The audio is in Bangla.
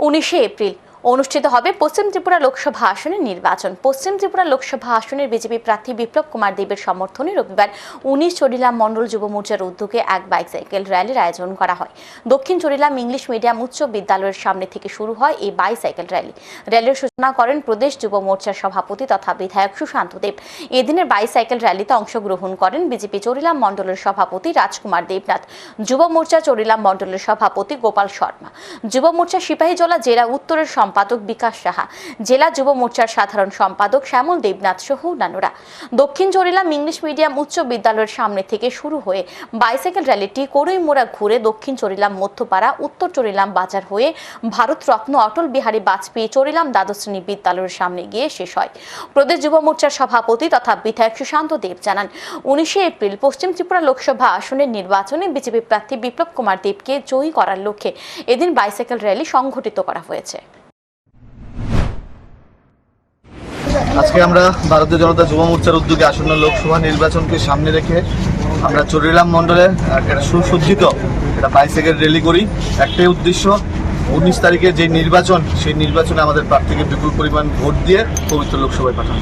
উনিশে এপ্রিল। অনুষ্ঠিত হবে পশ্চিম ত্রিপুরা লোকসভা আসনের নির্বাচন। পশ্চিম ত্রিপুরা লোকসভা আসনের বিজেপি প্রার্থী বিপ্লব কুমার দেবের সমর্থনে রবিবার উনিশ চরিলাম মণ্ডল যুব মোর্চার উদ্যোগে এক বাইসাইকেল র্যালির আয়োজন করা হয়। দক্ষিণ চরিলাম ইংলিশ মিডিয়াম উচ্চ বিদ্যালয়ের সামনে থেকে শুরু হয় এই বাইসাইকেল র্যালি র্যালির সূচনা করেন প্রদেশ যুব মোর্চার সভাপতি তথা বিধায়ক সুশান্ত দেব। এদিনের বাইসাইকেল র্যালিতে অংশগ্রহণ করেন বিজেপি চরিলাম মণ্ডলের সভাপতি রাজকুমার দেবনাথ, যুব মোর্চা চরিলাম মণ্ডলের সভাপতি গোপাল শর্মা। যুব মোর্চা সিপাহীজলা জেলা উত্তরের সম্পাদক বিকাশ সাহা, জেলা যুব মোর্চার সাধারণ সম্পাদক শ্যামল দেবনাথ সহ অন্যান্যরা। দক্ষিণ চরিলাম ইংলিশ মিডিয়াম উচ্চ বিদ্যালয়ের সামনে থেকে শুরু হয়ে বাইসাইকেল র্যালিটি মোড়া ঘুরে দক্ষিণ চরিলাম মধ্যপাড়া, উত্তর চরিলাম বাজার হয়ে ভারতরত্ন অটল বিহারী বাজপেয়ী চরিলাম দ্বাদশ শ্রেণি বিদ্যালয়ের সামনে গিয়ে শেষ হয়। প্রদেশ যুব মোর্চার সভাপতি তথা বিধায়ক সুশান্ত দেব জানান, উনিশে এপ্রিল পশ্চিম ত্রিপুরা লোকসভা আসনের নির্বাচনে বিজেপি প্রার্থী বিপ্লব কুমার দেবকে জয়ী করার লক্ষ্যে এদিন বাইসাইকেল র্যালি সংঘটিত করা হয়েছে। আজকে আমরা ভারতীয় জনতা যুব মোর্চার উদ্যোগে আসন্ন লোকসভা নির্বাচনকে সামনে রেখে আমরা চরিলাম মণ্ডলে একটা সুসজ্জিত একটা বাইসাইকেল র্যালি করি। একটাই উদ্দেশ্য, উনিশ তারিখে যে নির্বাচন, সেই নির্বাচনে আমাদের প্রার্থীকে বিপুল পরিমাণ ভোট দিয়ে পবিত্র লোকসভায় পাঠানো।